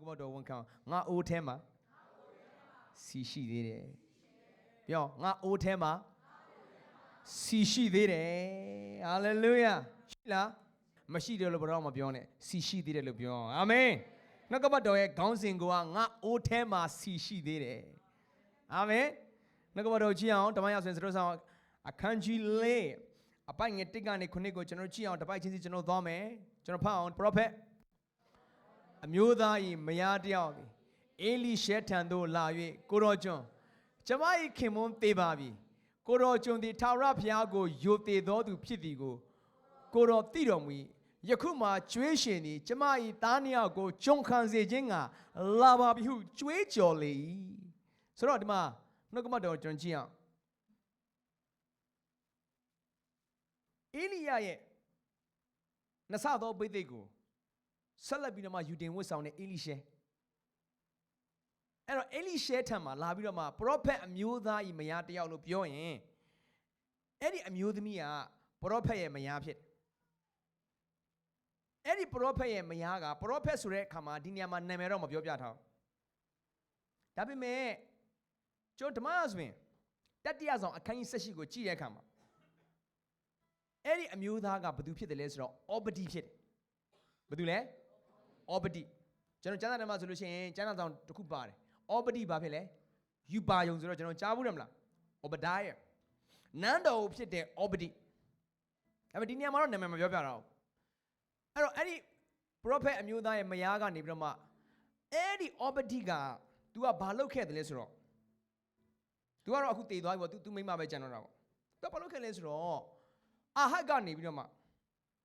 ကပတ်တော်ဝန်ခံငါအိုးထဲမှာစီရှိသေးတယ်ပြောငါအိုးထဲမှာစီရှိသေးတယ်ဟာလေလုယာရှိလားမရှိတယ်လို့ဘယ်တော့မှပြောနဲ့စီရှိသေးတယ်လို့ပြောအာမင်နှုတ်ကပတ်တော်ရဲ့ခေါင်းစဉ်ကငါအိုးထဲမှာစီရှိသေးတယ်အာမင်နှုတ်ကပတ်တော်ကြည့်အောင်ဓမ္မရောက်ဆိုရင်စတုဆောင်အခန်းကြီးလေးအပိုင်ငယ်တစ်ကနေခုနှစ်ကိုကျွန်တော်ကြည့်အောင်တစ်ပိုက်ချင်းစီကျွန်တော်သွားမယ်ကျွန်တော်ဖတ်အောင် prophet အမျိုးသား၏မယားတယောက်သည်အေလိရှဲထံသို့လာ၍ကိုတော်ကျွန်ကျမ၏ခင်မွန်းသေးပါပြီကိုတော်ကျွန်သည်ထာဝရဘုရားကိုယိုသေးတော်သူဖြစ်သည်ကိုကိုတော်သိတော်မူ၏ယခုမှကျွေးရှင်သည်ကျမ၏သားနှစ်ယောက်ကိုကျွန်ခံစေခြင်းကလာပါပြီဟုကျွေးကြော်လေ၏ဆိုတော့ဒီမှာနှုတ်ကပတ်တော်ကျွန်တော်ကြည့်အောင်အေလိယရဲ့နဆသောပိသိက်ကို ဆက်လက်ပြီးတော့မှယူတင်ဝတ်ဆောင်တဲ့အေလိရှဲအဲ့တော့အေလိရှဲထံမှာလာပြီးတော့မှပရောဖက်အမျိုးသားဤမယားတယောက်လို့ပြောရင်အဲ့ဒီအမျိုးသမီးကပရောဖက်ရဲ့မယားဖြစ်တယ်အဲ့ဒီပရောဖက်ရဲ့မယားကပရောဖက်ဆိုတဲ့အခါမှာဒီနေရာမှာနာမည်တော့မပြောပြထားဘူးဒါပေမဲ့ကျွန်တော်ဓမ္မရဆိုရင်တတိယဆောင်အခန်းကြီး၁၈ကိုကြည့်တဲ့အခါမှာအဲ့ဒီအမျိုးသားကဘာသူဖြစ်တယ်လဲဆိုတော့အောပတိဖြစ်တယ်ဘာသူလဲ အောပတိကျွန်တော်ကျမ်းစာထဲမှာဆိုလို့ရှိရင်ကျမ်းစာဆောင်တစ်ခုပါတယ်အောပတိဘာဖြစ်လဲယူပါယုံဆိုတော့ကျွန်တော်ကြားဘူးတယ်မလားအောပဒါယနန်းတော်ဖြစ်တဲ့အောပတိဒါပေမဲ့ဒီနေရာမှာတော့နာမည်မပြောပြတော့ဘူးအဲ့တော့အဲ့ဒီ prophet အမျိုးသားရဲ့မယားကနေပြီးတော့မှအဲ့ဒီအောပတိက तू ကဘာလုပ်ခဲ့တယ်လဲဆိုတော့ तू ကတော့အခုတည်သွားပြီပေါ့ तू तू မိမပဲကြံတော့တာပေါ့ तू ဘာလုပ်ခဲ့လဲဆိုတော့အာဟတ်ကနေပြီးတော့မှ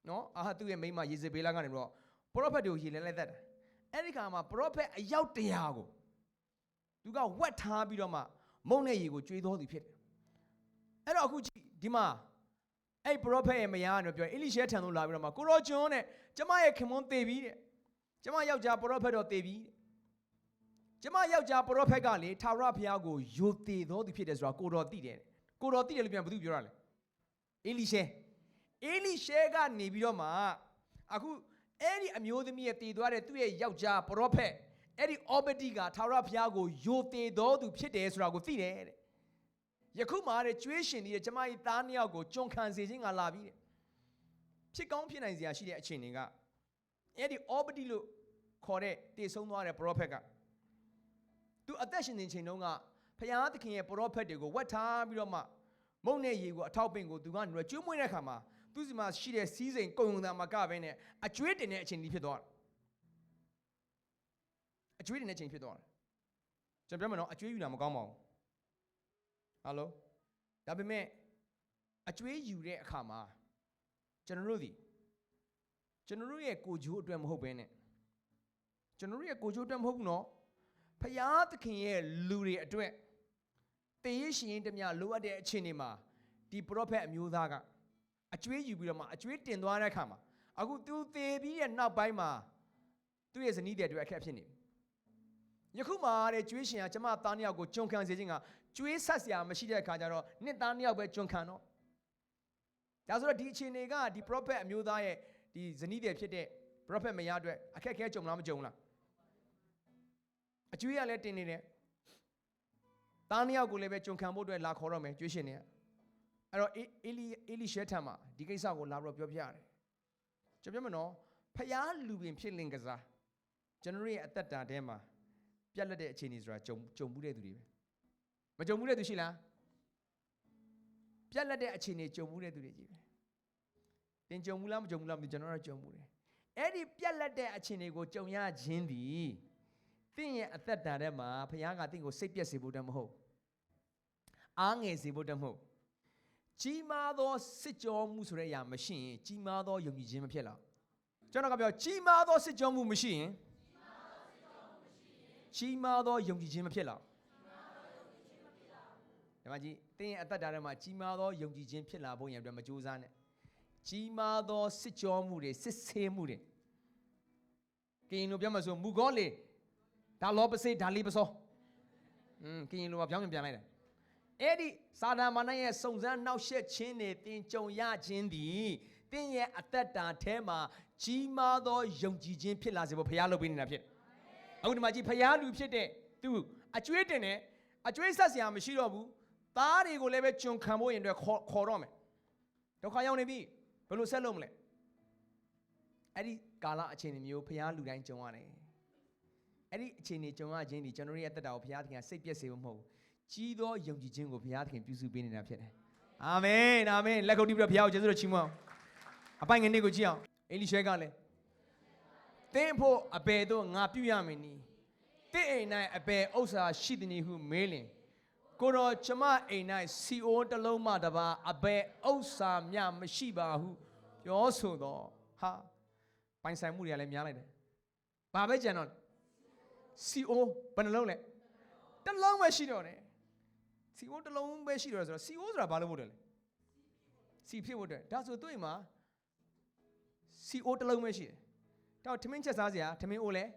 နော်အာဟတ်သူ့ရဲ့မိမယေဇေဘေလကနေပြီးတော့ ပရောဖက်တွေကိုရေလဲလဲသက်တယ်အဲ့ဒီခါမှာပရောဖက်အယောက်တရာကိုသူကဝက်ထားပြီးတော့မှမုံနဲ့ရေကိုကျွေးတော်သူဖြစ်တယ်အဲ့တော့အခုကြည့်ဒီမှာအဲ့ပရောဖက်ရဲ့မယားကတော့ပြောအေလိရှဲထံသို့လာပြီးတော့မှကိုရောကျွန်းတဲ့ကျမရဲ့ခင်မွန်းသေပြီတဲ့ကျမယောက်ျားပရောဖက်တော့သေပြီတဲ့ကျမယောက်ျားပရောဖက်ကလေထာဝရဘုရားကိုယိုသေတော်သူဖြစ်တယ်ဆိုတာကိုတော်သိတယ်ကိုတော်သိတယ်လို့ပြန်ဘယ်သူပြောရလဲအေလိရှဲအေလိရှဲကနေပြီးတော့မှအခု အဲ့ဒီအမျိုးသမီးရဲ့တည်သွားတဲ့သူ့ရဲ့ယောက်ျားပရောဖက်အဲ့ဒီအော်ဘတီကထာဝရဘုရားကိုယိုသေးတော်သူဖြစ်တယ်ဆိုတာကိုသိတယ်တဲ့ယခုမှတဲ့ကျွေးရှင်နေတဲ့ကျမကြီးသားနှစ်ယောက်ကိုကြုံခံစေခြင်းကလာပြီတဲ့ဖြစ်ကောင်းဖြစ်နိုင်စရာရှိတဲ့အခြေအနေကအဲ့ဒီအော်ဘတီလို့ခေါ်တဲ့တည်ဆုံးသွားတဲ့ပရောဖက်ကသူအသက်ရှင်နေချိန်တုန်းကဘုရားသခင်ရဲ့ပရောဖက်တွေကိုဝတ်ထားပြီးတော့မှမုံနဲ့ရေကိုအထောက်ပင်ကိုသူကနေကျွေးမွေးတဲ့အခါမှာ သူစီမှာရှိတဲ့စီးစိမ်ကုံုံတာမကပဲနဲ့အကျွေးတင်တဲ့အချိန်ကြီးဖြစ်သွားတယ်အကျွေးတင်တဲ့အချိန်ဖြစ်သွားတယ်ကျွန်တော်ပြောမယ်နော်အကျွေးယူတာမကောင်းပါဘူးဟယ်လိုဒါပေမဲ့အကျွေးယူတဲ့အခါမှာကျွန်တော်တို့ဒီကျွန်တော်တို့ရဲ့ကိုဂျိုးအတွက်မဟုတ်ဘဲနဲ့ကျွန်တော်တို့ရဲ့ကိုဂျိုးအတွက်မဟုတ်ဘူးနော်ဖယားသခင်ရဲ့လူတွေအတွက်တည်ရရှင်တမျှလိုအပ်တဲ့အချိန်တွေမှာဒီပရောဖက်အမျိုးသားက အကျွေးယူပြီးတော့မှအကျွေးတင်သွားတဲ့အခါမှာအခုသူသေပြီးတဲ့နောက်ပိုင်းမှာသူ့ရဲ့ဇနီးတဲ့အတွက်အခက်ဖြစ်နေပြီယခုမှတဲ့ကျွေးရှင်ကကျမသားနှစ်ယောက်ကိုကျွန်ခံစေခြင်းကကျွေးဆက်စရာမရှိတဲ့အခါကျတော့နှစ်သားနှစ်ယောက်ပဲကျွန်ခံတော့ဒါဆိုတော့ဒီအခြေအနေကဒီ prophet အမျိုးသားရဲ့ဒီဇနီးတဲ့ဖြစ်တဲ့ prophet မရအတွက်အခက်အခဲကြုံလားမကြုံလားအကျွေးရလဲတင်နေတယ်သားနှစ်ယောက်ကိုလည်းပဲကျွန်ခံဖို့အတွက်လာခေါ်တော့မယ်ကျွေးရှင်တွေက အဲ့တော့အေလီအေလိရှဲထံမှာဒီကိစ္စကိုလာပြီးတော့ပြောပြရတယ်ကျွန်ပြောမနော်ဖျားလူပင်ဖြစ်လင်ကစားကျွန်တော်ရဲ့အသက်တာထဲမှာပြက်လက်တဲ့အခြေအနေဆိုတာကြုံကြုံမှုတဲ့သူတွေပဲမကြုံမှုတဲ့သူရှိလားပြက်လက်တဲ့အခြေအနေကြုံမှုတဲ့သူတွေကြီးပဲတင်ကြုံမှုလားမကြုံဘူးလားမသိကျွန်တော်တော့ကြုံမှုတယ်အဲ့ဒီပြက်လက်တဲ့အခြေအနေကိုကြုံရခြင်းသည်သင်ရဲ့အသက်တာထဲမှာဖျားကသင်ကိုစိတ်ပြက်စေဖို့တည်းမဟုတ်အားငယ်စေဖို့တည်းမဟုတ် ကြီးမားသောစစ်ကြောမှုဆိုတဲ့အရာမရှိရင်ကြီးမားသောယုံကြည်ခြင်းမဖြစ်လာကျွန်တော်ကပြောကြီးမားသောစစ်ကြောမှုမရှိရင်ကြီးမားသောယုံကြည်ခြင်းမဖြစ်လာဒီမှာကြီးတင်းရဲ့အသက်တာထဲမှာကြီးမားသောယုံကြည်ခြင်းဖြစ်လာဖို့ရန်အတွက်မကြိုးစားနဲ့ကြီးမားသောစစ်ကြောမှုတွေစစ်ဆေးမှုတွေကရင်လိုပြောမှဆိုမူကောလေဒါလောပစေဒါလီပစောอืมကရင်လိုကပြောင်းပြန်ပြန်လိုက်တယ် အဲ့ဒီစာဒမာနရဲ့စုံစမ်းနှောက်ယှက်ခြင်းတွေတင်ကြုံရခြင်းသည်တင်းရဲ့အသက်တာထဲမှာကြီးမားသောယုံကြည်ခြင်းဖြစ်လာစေဖို့ဘုရားလုပ်ပေးနေတာဖြစ်အခုဒီမှာကြည့်ဖျားလူဖြစ်တဲ့သူအကျွေးတင်တယ်အကျွေးဆက်စရာမရှိတော့ဘူးသားတွေကိုလည်းပဲကျွန်ခံဖို့ရင်အတွက်ခေါ်ခေါ်တော့မယ်ဒုက္ခရောက်နေပြီဘယ်လိုဆက်လုပ်မလဲအဲ့ဒီကာလအခြေအနေမျိုးဖျားလူတိုင်းကြုံရတယ်အဲ့ဒီအခြေအနေကြုံရခြင်းဒီကျွန်တော်တို့ရဲ့အသက်တာကိုဘုရားသခင်ကစိတ်ပြည့်စေဖို့မဟုတ်ဘူး ကြီးသောယုံကြည်ခြင်းကိုဘုရားသခင်ပြုစုပေးနေတာဖြစ်တယ်အာမင်အာမင်လက်ကုပ်တီးပြီးတော့ဘုရားကိုကျေးဇူးတော်ချီးမွမ်းအောင်အပိုင်ငယ်လေးကိုကြည့်အောင်အေလိရှဲကလည်းသင်ဖို့အဘယ်တော့ငါပြုရမည်နီတင့်အိမ်၌အဘယ်ဥစ္စာရှိသည်နည်းဟုမေးလင်ကိုတော်ကျမအိမ်၌စီအိုးတစ်လုံးမှတပါအဘယ်ဥစ္စာမျှမရှိပါဟုပြောဆိုတော့ဟာပိုင်ဆိုင်မှုတွေကလည်းများလိုက်တယ်ဘာပဲကြံတော့လဲစီအိုးဘယ်နှလုံးလဲတစ်လုံးပဲရှိတော့တယ် စီအိုးတစ်လုံးပဲရှိတော့တယ်ဆိုတော့စီအိုးဆိုတာဘာလို့မို့တယ်လဲစီဖြစ်ဖို့အတွက်ဒါဆိုသူ့အိမ်မှာစီအိုးတစ်လုံးပဲရှိတယ်တော့ထမင်းချက်စားစရာထမင်းအိုးလည်း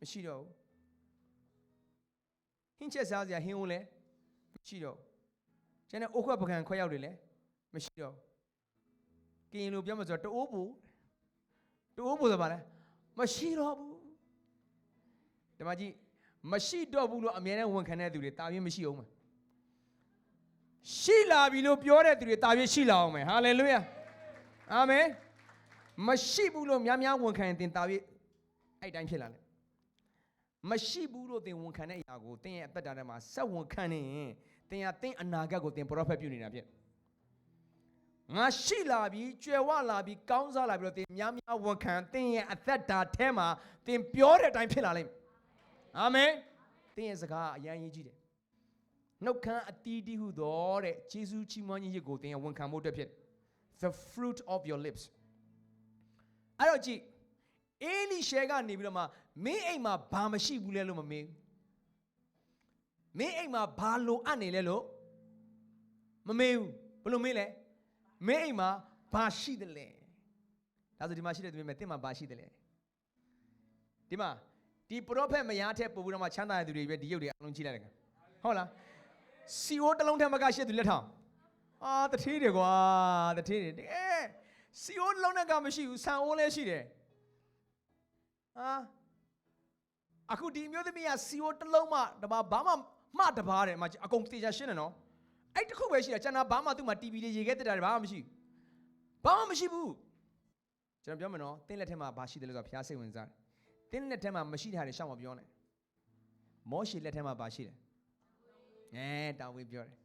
မရှိတော့ဘူးဟင်းချက်စားစရာဟင်းအိုးလည်းမရှိတော့ဘူးကျန်တဲ့အိုးခွက်ပကံခွက်ရောက်တွေလည်းမရှိတော့ဘူးကရင်လိုပြောမှဆိုတော့တအိုးပူတအိုးပူဆိုပါလဲမရှိတော့ဘူးဒီမှာကြည့်မရှိတော့ဘူးလို့အမြဲတမ်းဝန်ခံတဲ့သူတွေတာပြင်းမရှိအောင်မယ် ရှိလာပြီလို့ပြောတဲ့သူတွေတာပြင်းရှိလာအောင်မယ်ဟာလေလုယာအာမင်မရှိဘူးလို့များများဝန်ခံရင်သင်တာပြည့်အဲ့တိုင်းဖြစ်လာတယ်မရှိဘူးလို့သင်ဝန်ခံတဲ့အရာကိုသင်ရဲ့အသက်တာထဲမှာစက်ဝန်ခံနေရင်သင်ဟာသင်အနာဂတ်ကိုသင်ပရောဖက်ပြုနေတာဖြစ်ငါရှိလာပြီကြွယ်ဝလာပြီကောင်းစားလာပြီတော့သင်များများဝန်ခံသင်ရဲ့အသက်တာထဲမှာသင်ပြောတဲ့အတိုင်းဖြစ်လာလိမ့်မယ်အာမင်သင်ရဲ့စကားအရန်ကြီးကြီးတယ် နှုတ်ခမ်းအတီးတီးဟုသောတဲ့ဂျေဇုချီးမွမ်းခြင်းရစ်ကိုသင်ရဲ့ဝန်ခံဖို့အတွက်ဖြစ် the fruit of your lips အဲ့တော့ကြည့်အေလိရှဲကနေပြီးတော့မှမင်းအိမ်မှာဘာမရှိဘူးလဲလို့မမေးမင်းအိမ်မှာဘာလိုအပ်နေလဲလို့မမေးဘူးဘယ်လိုမေးလဲမင်းအိမ်မှာဘာရှိတယ်လဲဒါဆိုဒီမှာရှိတဲ့သူတွေမဲ့တင့်မှာဘာရှိတယ်လဲဒီမှာဒီပရောဖက်မယားထက်ပို့ပြီးတော့မှချမ်းသာတဲ့သူတွေပဲဒီရုပ်တွေအလုံးကြည့်လိုက်တယ်ဟုတ်လား စီအိုးတစ်လုံးထက်မကရှိတဲ့သူလက်ထောင်အာတထေးတယ်ကွာတထေးတယ်တကယ်စီအိုးလုံးနဲ့ကမရှိဘူးဆန်အိုးလည်းရှိတယ်ဟာအခုဒီမျိုးသမီးကစီအိုးတစ်လုံးမှတပါဘာမှမှတပါတယ်မအကုန်တေချာရှင်းတယ်နော်အဲ့တစ်ခုပဲရှိတယ်ကျန်တာဘာမှသူ့မှာ TV လေးရေခဲတက်တာတွေဘာမှမရှိဘူးဘာမှမရှိဘူးကျွန်တော်ပြောမယ်နော်တင်းလက်ထက်မှာဘာရှိတယ်လဲဆိုတော့ဖျားစိတ်ဝင်စားတယ်တင်းလက်ထက်မှာမရှိတဲ့ဟာတွေရှောက်မပြောနဲ့မောရှေလက်ထက်မှာဘာရှိတယ် အဲတာဝေးပြောတယ်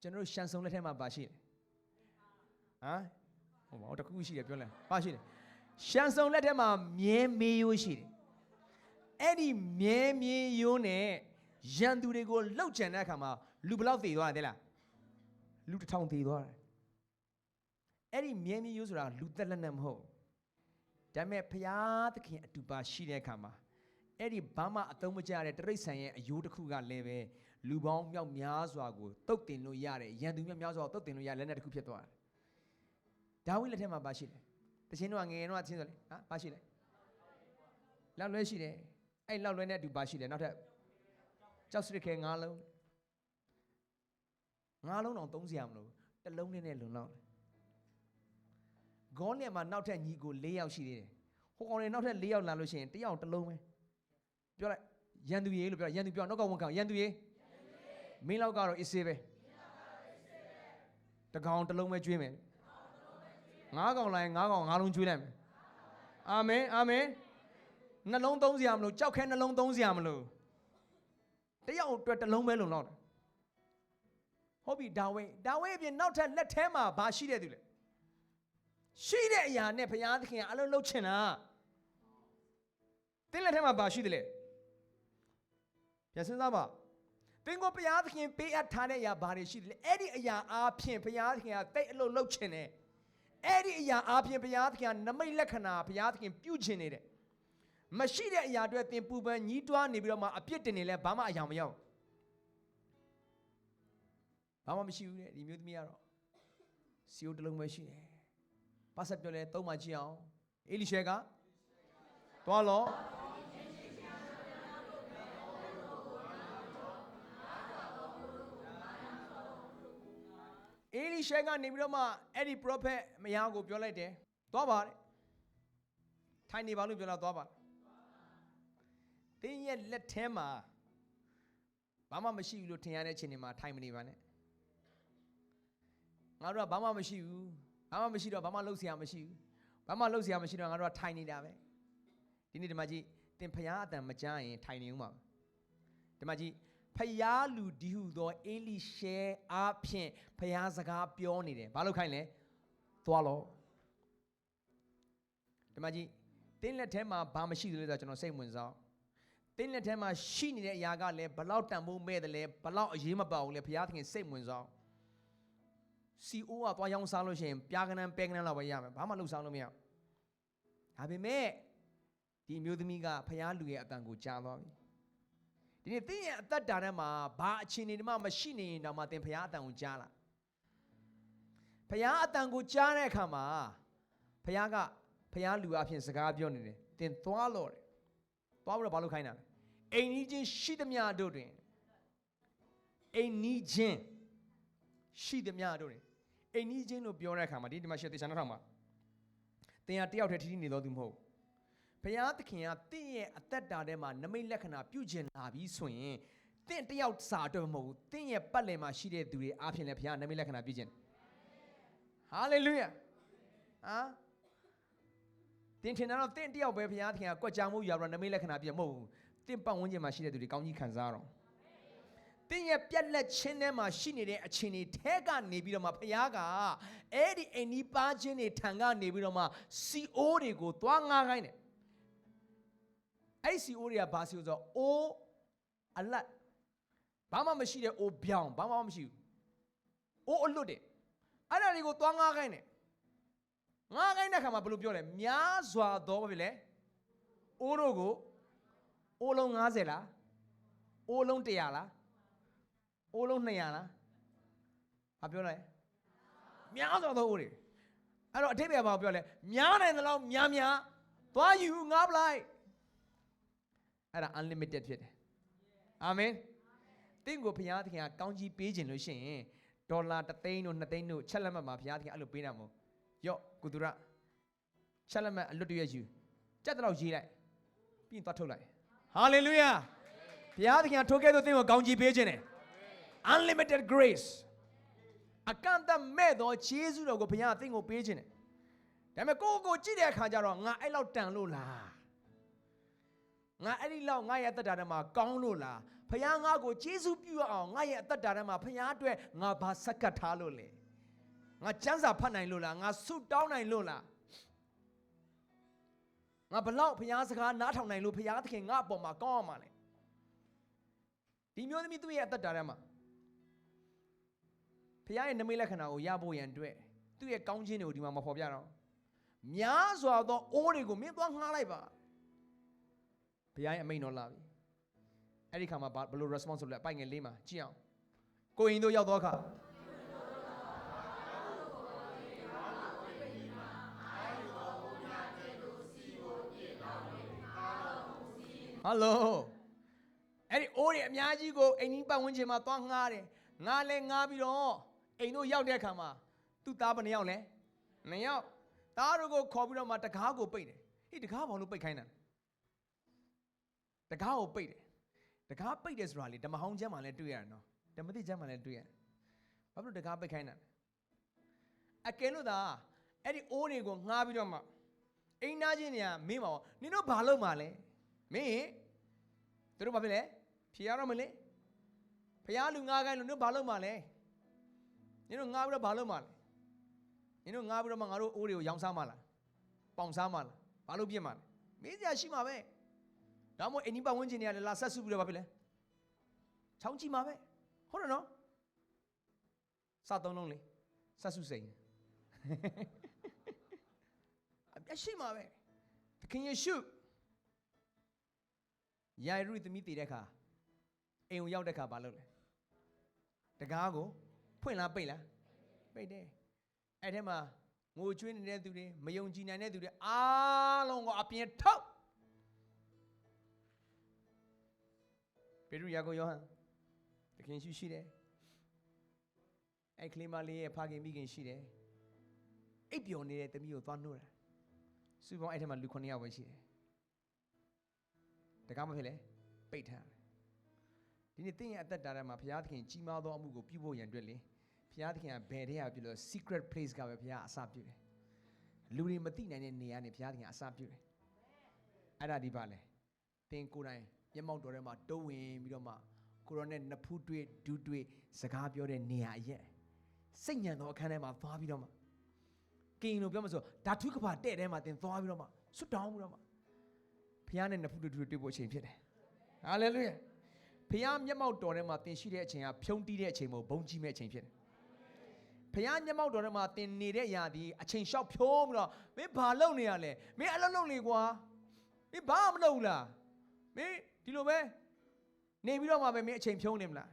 ကျွန်တော်တို့ရှန်ဆုံလက်ထက်မှာဘာရှိတယ်ဟမ်ဟိုဘာတခုရှိတယ်ပြောလဲဘာရှိတယ်ရှန်ဆုံလက်ထက်မှာမြဲမေးရိုးရှိတယ်အဲ့ဒီမြဲမေးရိုးနဲ့ရန်သူတွေကိုလှုပ်ချန်တဲ့အခါမှာလူဘလောက်သေသွားတယ်လားလူတစ်ထောင်သေသွားတယ်အဲ့ဒီမြဲမေးရိုးဆိုတာလူသက်လက်နဲ့မဟုတ်ဒါပေမဲ့ဖျားသခင်အတူပါရှိတဲ့အခါမှာအဲ့ဒီဘာမှအသုံးမကျတဲ့တရိษံရဲ့အယိုးတစ်ခုကလည်းပဲ လူပေါင်းမြောက်များစွာကိုတုတ်တင်လို့ရတယ်ရန်သူမြောက်များစွာကိုတုတ်တင်လို့ရလက်နဲ့တစ်ခုဖြစ်သွားတယ်ဒါဝိလက်ထက်မှာပါရှိတယ်တခြင်းတော့ငယ်ငယ်တော့ချင်းဆိုလေဟာပါရှိတယ်လောက်လွဲရှိတယ်အဲ့လောက်လွဲနဲ့အတူပါရှိတယ်နောက်ထပ်ကြောက်စရခဲ၅လုံး၅လုံးတော့သုံးစရာမလိုတစ်လုံးနဲ့လုံလောက်တယ်ဂေါနဲ့မှာနောက်ထပ်ညီကို၄ယောက်ရှိသေးတယ်ဟိုကောင်တွေနောက်ထပ်၄ယောက်လာလို့ရှိရင်တစ်ယောက်တစ်လုံးပဲပြောလိုက်ရန်သူရေလို့ပြောရန်သူပြောနောက်ကဝန်ခံရန်သူရေ မင်းလောက်ကတော့အစ်စေးပဲတကောင်တစ်လုံးပဲကျွေးမယ်ငါးကောင်လိုက်ငါးကောင်ငါးလုံးကျွေးလိုက်မယ်အာမင်အာမင်နှလုံးသုံးစရာမလိုကြောက်ခဲနှလုံးသုံးစရာမလိုတယောက်အတွက်တစ်လုံးပဲလုံလောက်တယ်ဟုတ်ပြီဒါဝိဒါဝိအပြင်နောက်ထပ်လက်ထဲမှာဘာရှိတဲ့သူလဲရှိတဲ့အရာနဲ့ဘုရားသခင်ကအလုံးလုံးချင်တာတင်းလက်ထဲမှာဘာရှိတယ်လဲပြန်စဉ်းစားပါ သင်ကိုဘုရားသခင်ပေးအပ်ထားတဲ့အရာဘာတွေရှိတယ်လဲအဲ့ဒီအရာအားဖြင့်ဘုရားသခင်ကတိတ်အလုံးလုံးချင်တယ်အဲ့ဒီအရာအားဖြင့်ဘုရားသခင်ကနမိတ်လက္ခဏာဘုရားသခင်ပြုချင်နေတဲ့မရှိတဲ့အရာတွေသင်ပူပန်ညှိတွားနေပြီးတော့မှအပြစ်တင်နေလဲဘာမှအရာမရောက်ဘာမှမရှိဘူးတဲ့ဒီမျိုးသမီးကတော့စီယိုတစ်လုံးပဲရှိတယ်ပါဆက်ပြောလဲသုံးမှကြည့်အောင်အေလိရှဲကသွားလော အေလိရှဲကနေပြီးတော့မှအဲ့ဒီ prophet မယားကိုပြောလိုက်တယ်သွားပါတဲ့ထိုင်နေပါလို့ပြောလာသွားပါတင်းရဲ့လက်ထဲမှာဘာမှမရှိဘူးလို့ထင်ရတဲ့အချိန်တွေမှာထိုင်မနေပါနဲ့ငါတို့ကဘာမှမရှိဘူးဘာမှမရှိတော့ဘာမှလုပ်စရာမရှိဘူးဘာမှလုပ်စရာမရှိတော့ငါတို့ကထိုင်နေတာပဲဒီနေ့ဒီမှာကြည့်တင်ဖျားအတန်မကြားရင်ထိုင်နေဦးမှာဒီမှာကြည့် ဖျားလူဒီဟုသောအေလိရှဲအားဖြင့်ဖျားစကားပြောနေတယ်ဘာလို့ခိုင်းလဲသွားလို့ဒီမှာကြည့်တင်းလက်ထဲမှာဘာမရှိသေးလဲဆိုတော့ကျွန်တော်စိတ်ဝင်စားတင်းလက်ထဲမှာရှိနေတဲ့အရာကလည်းဘလောက်တန်ဖိုးမဲ့တယ်လဲဘလောက်အရေးမပါဘူးလဲဘုရားသခင်စိတ်ဝင်စား CO ကသွားရောင်းစားလို့ရှိရင်ပြားကနန်းပဲကနန်းလောက်ပဲရမယ်ဘာမှလှုပ်ဆောင်လို့မရဒါပေမဲ့ဒီအမျိုးသမီးကဖျားလူရဲ့အတန်ကိုကြားသွားပြီဒီ နေ့တင်းရဲ့အသက်တာထဲမှာဘာအခြေအနေမှမရှိနေရင်တော့မှတင်ဖျားအတန်ကိုကြားလာဖျားအတန်ကိုကြားတဲ့အခါမှာဖျားကဖျားလူအဖြစ်စကားပြောနေတယ်တင်သွားလို့တယ်သွားပြီးတော့ဘာလို့ခိုင်းတာလဲအိမ်ကြီးချင်းရှိသမျှတို့တွင်အိမ်ကြီးချင်းရှိသမျှတို့တွင်အိမ်ကြီးချင်းလို့ပြောတဲ့အခါမှာဒီဒီမှာရှက်တေချာနောက်ထောင်မှာတင်ရတယောက်တည်းထိထိနေတော်သူမဟုတ်ဘု ရားသခင်ကတင့်ရဲ့အသက်တာထဲမှာနမိတ်လက္ခဏာပြုကျင်လာပြီးဆိုရင်တင့်တယောက်စာအတွက်မဟုတ်ဘူးတင့်ရဲ့ပတ်လည်မှာရှိတဲ့သူတွေအားဖြင့်လည်းဘုရားနမိတ်လက္ခဏာပြုကျင်ဟာလေလုယာဟာတင်ထင်တာတော့တင့်တယောက်ပဲဘုရားသခင်ကကွက်ကြောင်မှုရတော့နမိတ်လက္ခဏာပြမဟုတ်ဘူးတင့်ပတ်ဝန်းကျင်မှာရှိတဲ့သူတွေကောင်းကြီးခံစားတော့တင်းရဲ့ပြက်လက်ချင်းထဲမှာရှိနေတဲ့အခြေအနေထဲကနေပြီးတော့မှဖခင်ကအဲ့ဒီအိမ်ဒီပါချင်းတွေထံကနေပြီးတော့မှ CO တွေကိုသွားငားခိုင်းတယ် အဲ့ CO တွေကဘာ CO ဆိုတော့အိုးအလတ်ဘာမှမရှိတဲ့အိုးပြောင်းဘာမှမရှိဘူးအိုးအလွတ်တယ်အဲ့ဒါတွေကိုသွားငားခိုင်းတယ်ငားခိုင်းတဲ့ခါမှာဘယ်လိုပြောလဲများစွာသောဘာဖြစ်လဲအိုးတို့ကိုအိုးလုံး90လားအိုးလုံး100လားအိုးလုံး200လားဘာပြောလဲများစွာသောအိုးတွေအဲ့တော့အထိပ္ပယ်ဘာပြောလဲများနိုင်သလောက်များများသွားယူငါပလိုက် အဲ့ဒါ unlimited ဖြစ်တယ်အာမင်တင့်ကိုဘုရားသခင်ကကောင်းကြီးပေးခြင်းလို့ရှိရင်ဒေါ်လာ3သိန်းတို့2သိန်းတို့ချက်လက်မှတ်မှာဘုရားသခင်အဲ့လိုပေးတာမဟုတ်ရော့ကုသူရချက်လက်မှတ်အလွတ်တရက်ယူကြက်တော့ရေးလိုက်ပြီးရင်သွားထုတ်လိုက်ဟာလေလုယာဘုရားသခင်ကထိုကဲ့သို့တင့်ကိုကောင်းကြီးပေးခြင်းတယ် unlimited grace အကန့်အသတ်မဲ့သောခြေဆုတော်ကိုဘုရားအသင်ကိုပေးခြင်းတယ်ဒါပေမဲ့ကိုယ့်ကိုယ်ကြည့်တဲ့အခါကျတော့ငါအဲ့လောက်တန်လို့လား ငါအဲ့ဒီလောက်ငါရဲ့အသက်တာထဲမှာကောင်းလို့လားဘုရားငါ့ကိုခြေဆုပြုရအောင်ငါရဲ့အသက်တာထဲမှာဘုရားအတွက်ငါဘာစက္ကတ်ထားလို့လဲငါစံစာဖတ်နိုင်လို့လားငါဆုတောင်းနိုင်လို့လားငါဘလောက်ဘုရားစကားနားထောင်နိုင်လို့ဘုရားသခင်ငါအပေါ်မှာကောင်းအောင်ပါလဲဒီမျိုးသမီးသူ့ရဲ့အသက်တာထဲမှာဖခင်ရဲ့နမိတ်လက္ခဏာကိုရဖို့ရန်အတွက်သူ့ရဲ့ကောင်းခြင်းတွေကိုဒီမှာမဖော်ပြတော့များစွာသောအိုးတွေကိုမင်းသွားငှားလိုက်ပါ ဖခင်ရဲ့အမိန့်တော်လာပြီအဲ့ဒီခါမှာဘယ်လို response လုပ်လဲအပိုင်ငယ်လေးမှာကြည့်အောင်ကိုရင်တို့ရောက်တော့ခါဟယ်လိုအဲ့ဒီအိုးတွေအများကြီးကိုအိမ်ကြီးပတ်ဝန်းကျင်မှာသွားငှားတယ်ငါလဲငှားပြီးတော့အိမ်တို့ရောက်တဲ့အခါမှာသူ့သားဘယ်နှယောက်လဲနှစ်ယောက်သားတို့ကိုခေါ်ပြီးတော့မှတကားကိုပိတ်တယ်ဟေးတကားဘာလို့ပိတ်ခိုင်းတာ တကားကိုပိတ်တယ်တကားပိတ်တယ်ဆိုတာလေဓမ္မဟောင်းကျမ်းမှာလည်းတွေ့ရတယ်နော်ဓမ္မတိကျမ်းမှာလည်းတွေ့ရတယ်ဘာလို့တကားပိတ်ခိုင်းတာအကယ်လို့သာအဲ့ဒီအိုးတွေကိုငှားပြီးတော့မှအိမ်သားချင်းတွေကမင်းပါနင်တို့ဘာလုပ်မှာလဲမင်းတို့ဘာဖြစ်လဲဖြေရတော့မလဲဖះလူငါးကိုင်းလို့နင်တို့ဘာလုပ်မှာလဲနင်တို့ငါးပြီးတော့ဘာလုပ်မှာလဲနင်တို့ငါးပြီးတော့မှငါတို့အိုးတွေကိုရောင်းစားမှာလားပေါင်စားမှာလားဘာလို့ပြစ်မှာလဲမေးစရာရှိမှာပဲ ဒါမှမဟုတ်အင်းဒီပတ်ဝန်းကျင်တွေကလည်းလာဆက်စုပြီးတော့ဘာဖြစ်လဲချောင်းကြည့်မှာပဲဟုတ်တယ်နော်စသုံးလုံးလေဆက်စုစိန်အပြရှိမှာပဲသခင်ယေရှုယာရုသမီးတည်တဲ့အခါအိမ်ကိုရောက်တဲ့အခါဘာလုပ်လဲတကားကိုဖွင့်လားပိတ်လားပိတ်တယ်အဲ့ထဲမှာငိုကြွေးနေတဲ့သူတွေမယုံကြည်နိုင်တဲ့သူတွေအားလုံးကိုအပြင်ထုတ် ပေရုယာကိုယောဟန်တခင်ရှိရှိတယ်အဲ့ကလေးမလေးရဲ့ဖခင်မိခင်ရှိတယ်အိပ်ပျော်နေတဲ့သမီးကိုသွားနှိုးတာစုပေါင်းအဲ့ထဲမှာလူ9ယောက်ပဲရှိတယ်တကားမဖြစ်လဲပိတ်ထားတယ်ဒီနေ့တင်းရဲ့အသက်တာထဲမှာဘုရားသခင်ကြီးမားသောအမှုကိုပြုဖို့ရန်အတွက်လေဘုရားသခင်ကဘယ်တည်းကပြုလို့ secret place ကပဲဘုရားအစပြုတယ်လူတွေမသိနိုင်တဲ့နေရာနေဘုရားသခင်အစပြုတယ်အဲ့ဒါဒီပါလေတင်းကိုယ်တိုင် မျက်မှောက်တော်ထဲမှာတုံးဝင်ပြီးတော့မှကိုရောနဲ့နှစ်ဖူးတွေ့ဒူးတွေ့စကားပြောတဲ့နေရာအရက်စိတ်ညံသောအခန်းထဲမှာသွားပြီးတော့မှကင်လို့ပြောမှဆိုဓာတုကပါတဲ့ထဲမှာတင်သွားပြီးတော့မှဆွတ်တောင်းပြီးတော့မှဘုရားနဲ့နှစ်ဖူးတွေ့တွေ့တွေ့ဖို့အချိန်ဖြစ်တယ်ဟာလေလုယာဘုရားမျက်မှောက်တော်ထဲမှာတင်ရှိတဲ့အချိန်ကဖြုံးတီးတဲ့အချိန်မဟုတ်ဘုံကြီးမဲ့အချိန်ဖြစ်တယ်ဘုရားမျက်မှောက်တော်ထဲမှာတင်နေတဲ့အရာဒီအချိန်လျှောက်ဖြုံးပြီးတော့မင်းဘာလုပ်နေရလဲမင်းအလုပ်လုပ်နေကွာမင်းဘာမလုပ်ဘူးလားမင်း ဒီလိုပဲနေပြီးတော့မှပဲမင်းအချိန်ဖြုံးနေမလား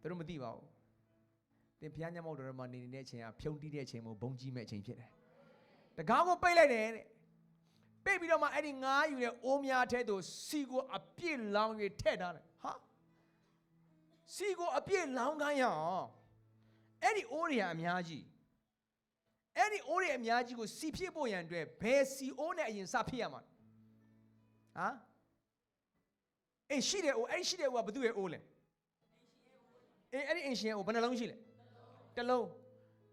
သူတို့မသိပါဘူးတင်ဘုရားမျက်မှောက်တော်ထဲမှာနေနေတဲ့အချိန်ကဖြုံးတီးတဲ့အချိန်မဟုတ်ဘုံကြီးမဲ့အချိန်ဖြစ်တယ်တကားကိုပိတ်လိုက်တယ်တဲ့ပိတ်ပြီးတော့မှအဲ့ဒီငားယူတဲ့အိုးများထဲသို့စီကိုအပြည့်လောင်း၍ထည့်ထားတယ်ဟာစီကိုအပြည့်လောင်းခိုင်းရအောင်အဲ့ဒီအိုးတွေကအများကြီးအဲ့ဒီအိုးတွေအများကြီးကိုစီဖြစ်ဖို့ရန်အတွက်ဘယ်စီအိုးနဲ့အရင်စဖြစ်ရမှာလဲဟာ အေးရှိတယ်အိုးအဲ့ဒီရှိတဲ့အိုးကဘယ်သူ့ရဲ့အိုးလဲအေးအဲ့ဒီအင်ရှင်ရဲ့အိုးဘယ်နှလုံးရှိလဲတစ်လုံး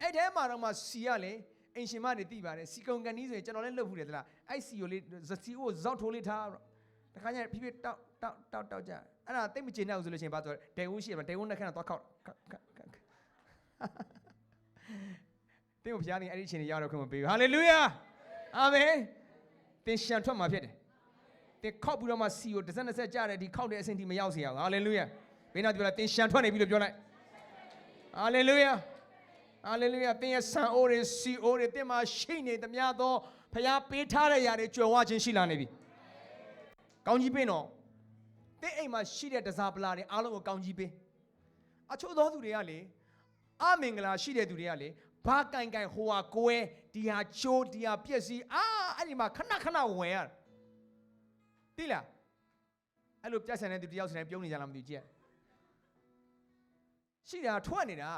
အဲ့ထဲမှာတော့မှစီရလေအင်ရှင်မတွေတိပါတယ်စီကုံကန်နီးဆိုရင်ကျွန်တော်လည်းလှုပ်ဖူးတယ်သလားအဲ့စီကိုလေးစီကိုဇောက်ထိုးလေးထားတော့တခါကျရင်ဖြည်းဖြည်းတောက်တောက်တောက်တောက်ကြအဲ့ဒါတိတ်မကျင်တဲ့ဘူးဆိုလို့ရှိရင်ဘာဆိုဒေဝုရှိရမှာဒေဝုနဲ့ခဏတော့ခောက်ခက်ခက်ခက်တင်းကိုဖျားနေအဲ့ဒီအချိန်ကြီးရောက်တော့ခွင့်မပေးဘူးဟာလေလုယာအာမင်တင်းရှံထွက်မှာဖြစ်တယ် တင်းခောက်ပြီးတော့မှစီကိုတစ်စက်နှစ်စက်ကြားတယ်ဒီခောက်တဲ့အဆင့်ထိမရောက်စေရဘူးဟာလေလုယာဘယ်နာပြောလဲတင်းရှံထွက်နေပြီလို့ပြောလိုက်ဟာလေလုယာဟာလေလုယာသင်ရဲ့ဆံအိုးတွေစီအိုးတွေသင်မှာရှိနေသမျှသောဖခင်ပေးထားတဲ့ຢာတွေကြွယ်ဝခြင်းရှိလာနေပြီ။ကောင်းကြီးပင်တော့သင်အိမ်မှာရှိတဲ့တစားပလာတွေအားလုံးကိုကောင်းကြီးပင်အချို့သောသူတွေကလေအမင်္ဂလာရှိတဲ့သူတွေကလေဘာကင်ကင်ဟိုဟာကိုယ်ဒီဟာချိုးဒီဟာပြက်စီအာအဲ့ဒီမှာခဏခဏဝင်ရတိ လားအဲ့လိုပြက်ဆန်တဲ့သူတယောက်စနေပြုံးနေကြလားမသိဘူးကြည့်ရှိတာထွက်နေတာ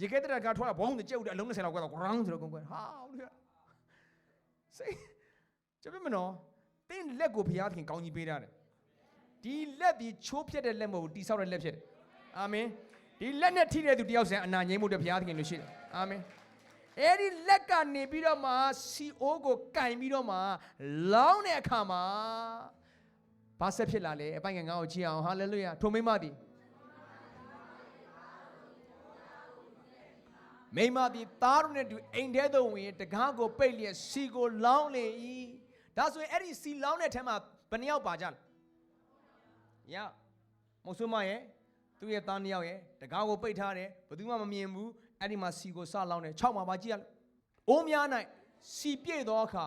ရေခဲတက်တာကထွက်လာဘုံနဲ့ကြက်ဥတဲ့အလုံး20လောက်ကွက်တော့ ground ဆိုတော့ကွက်ဟာလို့ရစိတ်ကြပြမနော်တင်းလက်ကိုဘုရားသခင်ကောင်းကြီးပေးထားတယ်ဒီလက်ဒီချိုးဖြတ်တဲ့လက်မဟုတ်ဘူးတိဆောက်တဲ့လက်ဖြစ်တယ်အာမင်ဒီလက်နဲ့ထိတဲ့သူတယောက်စံအနာငြိမ်းမှုတဲ့ဘုရားသခင်လို့ရှိတယ်အာမင် အဲ့ဒီလက်ကနေပြီးတော့မှစီအိုးကိုကင်ပြီးတော့မှလောင်းတဲ့အခါမှာဘာဆက်ဖြစ်လာလဲအပိုင်ငယ်ငါ့ကိုကြည့်အောင်ဟာလေလုယာထိုမိမသည်မိမသည်သားတို့နဲ့တူအိမ်ထဲသို့ဝင်ရင်တကားကိုပိတ်လျက်စီကိုလောင်းလေ၏ဒါဆိုရင်အဲ့ဒီစီလောင်းတဲ့ထဲမှာဘယ်နှယောက်ပါကြလဲရမုတ်ဆွမရဲ့သူ့ရဲ့သားနှစ်ယောက်ရဲ့တကားကိုပိတ်ထားတယ်ဘယ်သူမှမမြင်ဘူး အဲ့ဒီမှာစီကိုစလောင်းတယ်6မှာပါကြည့်ရလဲအိုးများ၌စီပြည့်သောအခါ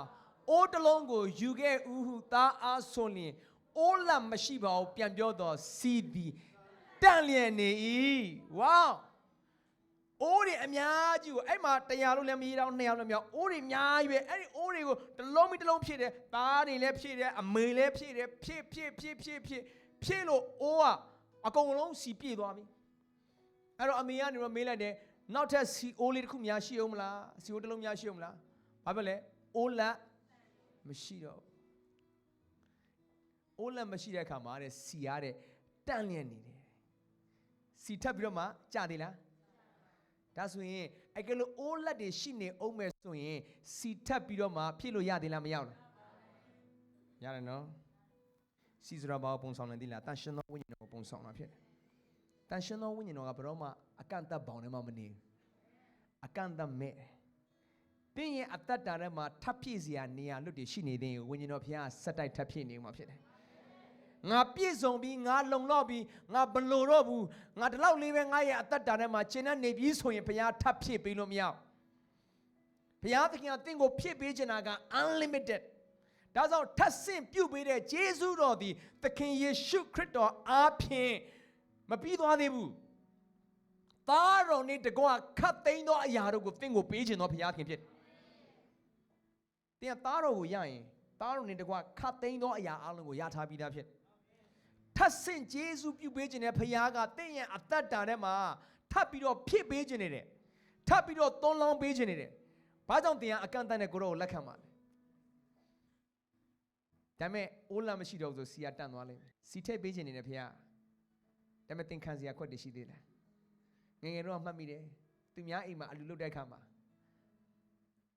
အိုးတစ်လုံးကိုယူခဲ့ဥဟုသားအားဆိုလျင်အိုးလက်မရှိပါဘူးပြန်ပြောတော့စီသည်တန့်လျက်နေ၏ဝေါအိုးတွေအများကြီးကိုအဲ့မှာ100လို့လည်းမရတော့200လို့မရအိုးတွေအများကြီးပဲအဲ့ဒီအိုးတွေကိုတစ်လုံးပြီးတစ်လုံးဖြည့်တယ်သားတွေလည်းဖြည့်တယ်အမေလည်းဖြည့်တယ်ဖြည့်ဖြည့်ဖြည့်ဖြည့်ဖြည့်ဖြည့်လို့အိုးကအကုန်လုံးစီပြည့်သွားပြီအဲ့တော့အမေကနေတော့မေးလိုက်တယ် နောက်ထပ်စီအိုးလေးတစ်ခုများရှိအောင်မလားစီအိုးတစ်လုံးများရှိအောင်မလားဘာဖြစ်လဲအိုးလက်မရှိတော့ဘူးအိုးလက်မရှိတဲ့အခါမှာတဲ့စီရတဲ့တန့်လျက်နေတယ်စီထပ်ပြီးတော့မှကြာသေးလားဒါဆိုရင်အဲ့ကလေးအိုးလက်တွေရှိနေအောင်မဲ့ဆိုရင်စီထပ်ပြီးတော့မှဖြစ်လို့ရသေးလားမရဘူးလားရတယ်နော်စီစရာဘာကိုပုံဆောင်နေသီလားတန်ရှင်သောဝိညာဉ်တော်ကိုပုံဆောင်တာဖြစ်တယ်တန်ရှင်သောဝိညာဉ်တော်ကဘယ်တော့မှ အကန့်အသတ်ဘောင်ထဲမှာမနေဘူးအကန့်အသတ်မဲ့တယ်တင်းရဲ့အတ္တတာထဲမှာထပ်ပြည့်စရာနေရာလွတ်တွေရှိနေသေးရင်ဝိညာဉ်တော်ဘုရားဆက်တိုက်ထပ်ပြည့်နေမှာဖြစ်တယ်ငါပြည့်စုံပြီးငါလုံတော့ပြီးငါဘလို့တော့ဘူးငါဒီလောက်လေးပဲငါရဲ့အသက်တာထဲမှာကျင်တဲ့နေပြီးဆိုရင်ဘုရားထပ်ဖြည့်ပေးလို့မရဘူးဘုရားသခင်ကတင့်ကိုဖြည့်ပေးချင်တာက unlimited ဒါကြောင့်ထပ်ဆင့်ပြုတ်ပေးတဲ့ဂျေဇုတော်သည်သခင်ယေရှုခရစ်တော်အားဖြင့်မပြီးသွားသေးဘူး သားတော်နဲ့တကွခတ်သိမ်းသောအရာတို့ကိုတင့်ကိုပေးချင်သောဘုရားသခင်ဖြစ်တယ်တင်ကသားတော်ကိုရရင်သားတော်နဲ့တကွခတ်သိမ်းသောအရာအလုံးကိုရထားပြီးသားဖြစ်တယ်ထပ်ဆင့်ဂျေဇုပြုပေးခြင်းနဲ့ဖခင်ကတင့်ရဲ့အသက်တာထဲမှာထပ်ပြီးတော့ဖြစ်ပေးခြင်းနဲ့ထပ်ပြီးတော့သွန်းလောင်းပေးခြင်းနဲ့ဘာကြောင့်တင်ကအကန့်အသတ်နဲ့ကိုရောကိုလက်ခံပါလဲဒါပေမဲ့အိုးလမရှိတော့ဘူးဆိုစီကတန့်သွားလိမ့်မယ်စီထည့်ပေးခြင်းနေတယ်ဖေဟာဒါပေမဲ့သင်ခံစရာခွက်တွေရှိသေးတယ် ငယ်ငယ်တော့မှတ်မိတယ်သူများအိမ်မှာအလူလုတ်တဲ့အခါမှာ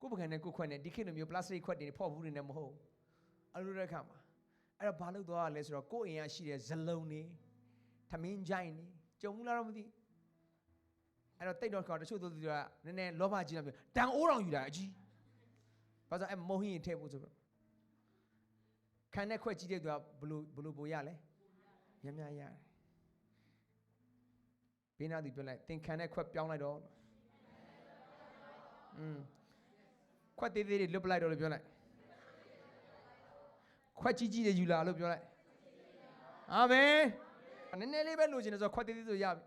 ကိုယ့်ပကံနဲ့ကိုယ့်ခွက်နဲ့ဒီခေတ်လိုမျိုးပလတ်စတစ်ခွက်တွေဖော့ဘူးတွေနဲ့မဟုတ်ဘူးအလူလုတ်တဲ့အခါမှာအဲ့တော့ဘာလို့သွားရလဲဆိုတော့ကိုယ့်အိမ်ကရှိတဲ့ဇလုံတွေထမင်းကြိုင်တွေကြုံဘူးလားတော့မသိအဲ့တော့တိတ်တော့ခေါ်တချို့သူတွေကနည်းနည်းလောဘကြီးတော့ပြောတန်အိုးတော်ယူတာအကြီးဘာလို့အဲ့မုံဟင်းထည့်ဖို့ဆိုတော့ခံတဲ့ခွက်ကြီးတဲ့သူကဘလို့ဘလို့ပိုရလဲများများရတယ် ဘေးနာသူပြောလိုက်သင်ခံတဲ့ခွက်ပြောင်းလိုက်တော့อืมခွက်သေးသေးတွေလွတ်ပလိုက်တော့လို့ပြောလိုက်ခွက်ကြီးကြီးတွေယူလာလို့ပြောလိုက်အာမင်နည်းနည်းလေးပဲလိုချင်တယ်ဆိုတော့ခွက်သေးသေးဆိုရပြီ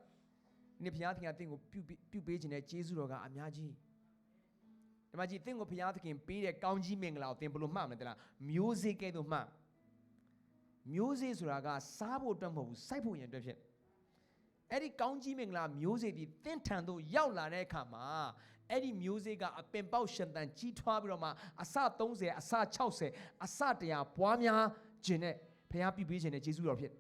ဒီနေ့ဘုရားသခင်ကသင်ကိုပြုပေးပြုပေးခြင်းနဲ့ကျေးဇူးတော်ကအများကြီးဒီမှာကြည့်သင်ကိုဘုရားသခင်ပေးတဲ့ကောင်းကြီးမင်္ဂလာကိုသင်ဘယ်လိုမှတ်မလဲတလားမျိုးစေ့ကဲ့သို့မှတ်မျိုးစေ့ဆိုတာကစားဖို့အတွက်မဟုတ်ဘူးစိုက်ဖို့ရန်အတွက်ဖြစ် အဲ့ဒီကောင်းကြီးမင်္ဂလာမျိုးစေ့ဒီတင့်ထန်တို့ရောက်လာတဲ့အခါမှာအဲ့ဒီမျိုးစေ့ကအပင်ပေါက်ရှင်တန်ကြီးထွားပြီးတော့မှအစ30အစ60အစ100ပွားများခြင်းနဲ့ဖခင်ပြုပေးခြင်းနဲ့ယေရှုတော်ဖြစ်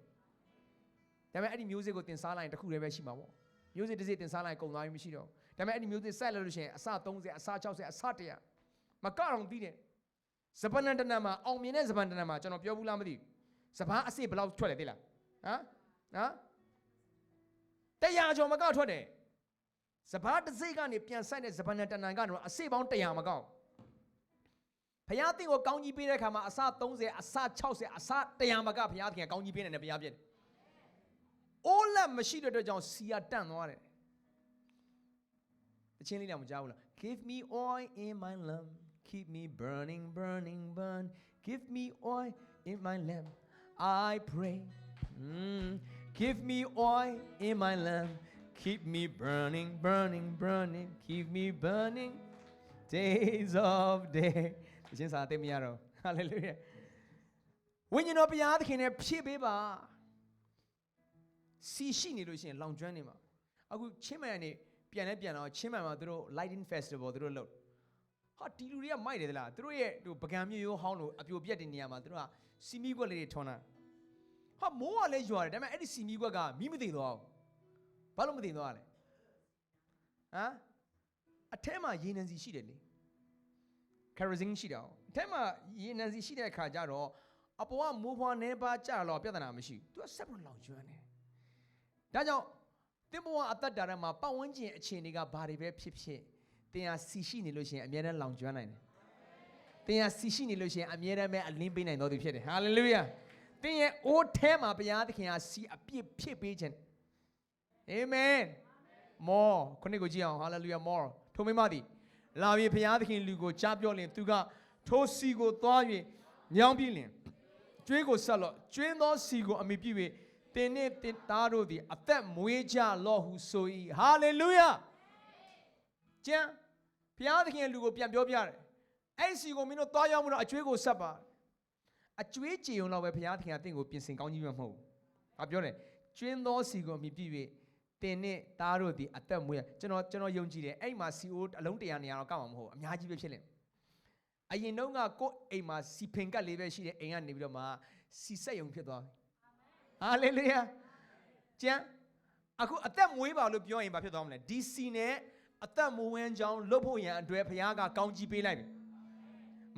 ဒါပေမဲ့အဲ့ဒီမျိုးစေ့ကိုတင်စားလိုက်ရင်တစ်ခုတည်းပဲရှိမှာပေါ့မျိုးစေ့တစ်စေ့တင်စားလိုက်ရင်ကုန်သွားပြီမရှိတော့ဘူးဒါပေမဲ့အဲ့ဒီမျိုးစေ့ဆက်လို့လို့ရှိရင်အစ30အစ60အစ100မကတော့ပြီးတယ်ဇပနန်တနန်မှာအောင်မြင်တဲ့ဇပန်တနန်မှာကျွန်တော်ပြောဘူးလားမသိဘူးစပားအစစ်ဘယ်လောက်ထွက်လဲသိလားဟမ်နော် တရားကျော်မကောက်ထွက်တယ်စပားတစ်စိတ်ကနေပြန်ဆိုင်တဲ့စပားနဲ့တဏ္ဍာကတော့အစစ်ပေါင်း100မကောက်ဘုရားသင်ကိုကောင်းကြီးပေးတဲ့အခါမှာအစ30အစ60အစ100မကဘုရားသခင်ကောင်းကြီးပေးနေတယ်ဘုရားပြည့်တယ်အိုးလက်မရှိတဲ့အတွက်ကြောင့်စီယာတန့်သွားတယ်တချင်းလေးတော့မကြောက်ဘူးလား Give me oil in my lamp keep me burning burning burn give me oil in my lamp I pray. Mm. Give me oil in my lamp. Keep me burning, burning, burning. Keep me burning days of day. ဒီချင်းစာသိမရတော့ Hallelujah. ဝိညာဉ်တော်ဘုရားသခင်နဲ့ဖြည့်ပေးပါစီရှိနေလို့ရှိရင်လောင်ကျွမ်းနေမှာအခုချင်းမှန်နေပြန်လဲပြန်တော့ချင်းမှန်မှာသူတို့ lighting festival သူတို့လုပ်ဟာဒီလူတွေကမိုက်တယ်သလားသူတို့ရဲ့ဟိုပကံမျိုးရိုးဟောင်းလို့အပြိုပြက်တဲ့နေရာမှာသူတို့ကစီမီကွက်လေးတွေထွန်းတာ ဟာမိုးကလည်းရွာတယ်ဒါပေမဲ့အဲ့ဒီစီမီကွက်ကမီးမသိသွားဘူးဘာလို့မသိသွားလဲဟမ်အထဲမှာရေနံစီရှိတယ်လေ kerosene ရှိတယ်အထဲမှာရေနံစီရှိတဲ့အခါကျတော့အပေါ်ကမိုးဖွားနေပါကြတော့ပြဿနာမရှိဘူးသူကဆက်ပြီးလောင်ကျွမ်းတယ်ဒါကြောင့်တင်ဘဝအသက်တာထဲမှာပတ်ဝန်းကျင်အခြေအနေကဘာတွေပဲဖြစ်ဖြစ်တင်ဟာစီရှိနေလို့ရှိရင်အမြဲတမ်းလောင်ကျွမ်းနိုင်တယ်တင်ဟာစီရှိနေလို့ရှိရင်အမြဲတမ်းပဲအလင်းပေးနိုင်တော်သူဖြစ်တယ်ဟာလေလုယာ တင်ရဲ့အိုးထဲမှာဘုရားသခင်ဟာစီအပြည့်ဖြစ်ပေးခြင်းအာမင်မောခုနှစ်ကိုကြည့်အောင်ဟာလေလုယာမောထိုမိမသည်လာပြီဘုရားသခင်လူကိုကြားပြောလင်သူကထိုစီကိုသွား၍ညောင်းပြီးလင်ကျွေးကိုဆက်လော့ကျွင်းသောစီကိုအမိပြု၍တင်နှင့်တင်သားတို့သည် အသက်မွေးကြလော့ဟုဆို၏ဟာလေလုယာကျမ်းဘုရားသခင်လူကိုပြန်ပြောပြတယ်အဲ့စီကိုမင်းတို့သွားရောက်မှုတော့အကျွေးကိုဆက်ပါ အကျွေးကြည်ုံတော့ပဲဘုရားသခင်ကတင့်ကိုပြင်ဆင်ကောင်းကြီးမှမဟုတ်ဘူး။ဘာပြောလဲကျွင်းသောစီကိုအမိပြည့်၍တင်နဲ့သားတို့သည်အသက်မွေးရကျွန်တော်ကျွန်တော်ယုံကြည်တယ်အဲ့မှာ CO အလုံး100နေရာတော့ကောက်မှာမဟုတ်ဘူးအများကြီးပဲဖြစ်လိမ့်မယ်။အရင်တုန်းကကိုယ်အိမ်မှာစီဖင်ကတ်လေးပဲရှိတဲ့အိမ်ကနေပြီးတော့မှစီဆက်ယုံဖြစ်သွားပြီ။ဟာလေလုယာ။ကျန်အခုအသက်မွေးပါလို့ပြောရင်ဘာဖြစ်သွားမလဲဒီစီနဲ့အသက်မွေးဝမ်းကြောင်းလွတ်ဖို့ရန်အတွက်ဘုရားကကောင်းကြီးပေးလိုက်ပြီ။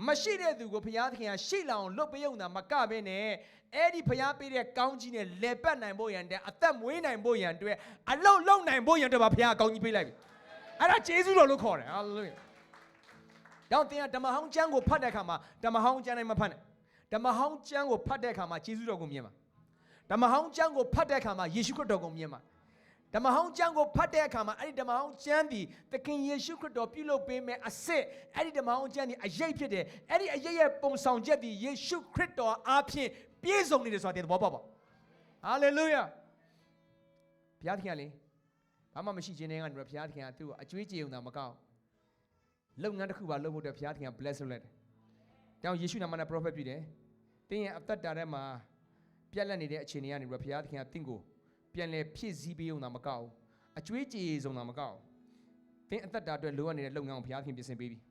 မရှိတဲ့သူကိုဘုရားသခင်ကရှိလောင်လွတ်ပေးုံတာမကဘဲနဲ့အဲ့ဒီဘုရားပေးတဲ့ကောင်းကြီးနဲ့လေပတ်နိုင်ဖို့ရန်တဲ့အသက်မွေးနိုင်ဖို့ရန်အတွက်အလုတ်လုံနိုင်ဖို့ရန်အတွက်ဘုရားကောင်းကြီးပေးလိုက်ပြီ။အဲ့ဒါဂျေဇုတော်လို့ခေါ်တယ်ဟာလေလုယာ။တော့တင်ကဓမ္မဟောင်းကျမ်းကိုဖတ်တဲ့အခါမှာဓမ္မဟောင်းကျမ်းတိုင်းမဖတ်နဲ့။ဓမ္မဟောင်းကျမ်းကိုဖတ်တဲ့အခါမှာဂျေဇုတော်ကိုမြင်ပါ။ဓမ္မဟောင်းကျမ်းကိုဖတ်တဲ့အခါမှာယေရှုခရစ်တော်ကိုမြင်ပါ။ ဓမ္မဟောင်းကျမ်းကိုဖတ်တဲ့အခါမှာအဲ့ဒီဓမ္မဟောင်းကျမ်းဒီသခင်ယေရှုခရစ်တော်ပြုလုပ်ပေးမယ်အစစ်အဲ့ဒီဓမ္မဟောင်းကျမ်းဒီအရေးဖြစ်တယ်အဲ့ဒီအရေးရဲ့ပုံဆောင်ချက်ဒီယေရှုခရစ်တော်အားဖြင့်ပြည့်စုံနေတယ်ဆိုတာတင်သဘောပေါက်ပါဟာလေလုယာဘုရားသခင်ကလေဘာမှမရှိခြင်းနဲ့ကနေဘုရားသခင်ကသူ့ကိုအကျွေးကြေုံတာမကောက်လုပ်ငန်းတစ်ခုပါလုပ်ဖို့အတွက်ဘုရားသခင်က bless လုပ်လိုက်တယ်။တောင်ယေရှုနာမနဲ့ prophet ပြုတယ်။တင်းရဲ့အသက်တာထဲမှာပြက်လက်နေတဲ့အခြေအနေကနေပြီးဘုရားသခင်ကတင့်ကို ပြန်လဲဖြည့်ဆည်းပေးုံတာမကောက်အကျွေးကြေဆုံးတာမကောက်တင်းအသက်တာအတွက်လိုအပ်နေတဲ့လုပ်ငန်းကိုဘုရားသခင်ပြင်ဆင်ပေးပြီ။